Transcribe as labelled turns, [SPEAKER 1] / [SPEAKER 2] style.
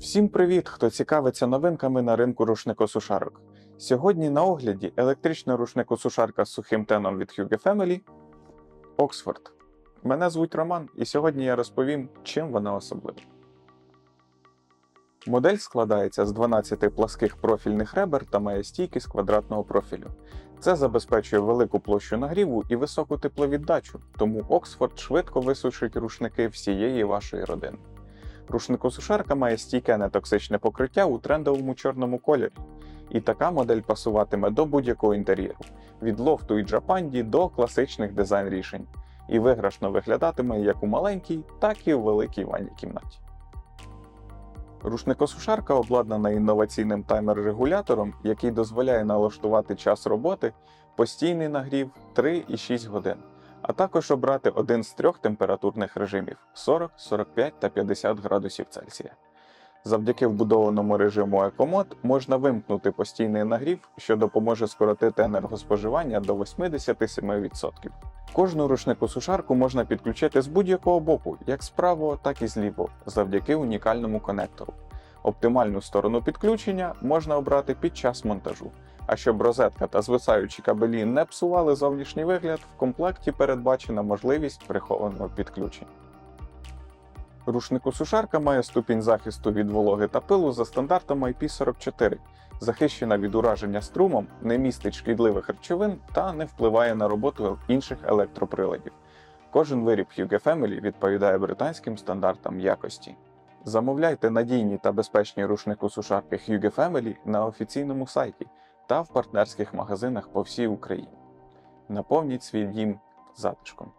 [SPEAKER 1] Всім привіт, хто цікавиться новинками на ринку рушникосушарок. Сьогодні на огляді електрична рушникосушарка з сухим теном від Hugo Family Oxford. Мене звуть Роман, і сьогодні я розповім, чим вона особлива. Модель складається з 12 пласких профільних ребер та має стійки з квадратного профілю. Це забезпечує велику площу нагріву і високу тепловіддачу, тому Oxford швидко висушить рушники всієї вашої родини. Рушникосушарка має стійке нетоксичне покриття у трендовому чорному кольорі, і така модель пасуватиме до будь-якого інтер'єру від лофту і джапанді до класичних дизайн рішень, і виграшно виглядатиме як у маленькій, так і у великій ванній кімнаті. Рушникосушарка обладнана інноваційним таймер-регулятором, який дозволяє налаштувати час роботи, постійний нагрів 3 і 6 годин, а також обрати один з трьох температурних режимів 40, 45 та 50 градусів Цельсія. Завдяки вбудованому режиму Екомод можна вимкнути постійний нагрів, що допоможе скоротити енергоспоживання до 87%. Кожну рушнику сушарку можна підключити з будь-якого боку, як з правого, так і з завдяки унікальному конектору. Оптимальну сторону підключення можна обрати під час монтажу. А щоб розетка та звисаючі кабелі не псували зовнішній вигляд, в комплекті передбачена можливість прихованого підключення. Рушникосушарка має ступінь захисту від вологи та пилу за стандартом IP44, захищена від ураження струмом, не містить шкідливих речовин та не впливає на роботу інших електроприладів. Кожен виріб Hugo Family відповідає британським стандартам якості. Замовляйте надійні та безпечні рушникосушарки Hugo Family на офіційному сайті та в партнерських магазинах по всій Україні. Наповніть свій дім затишком.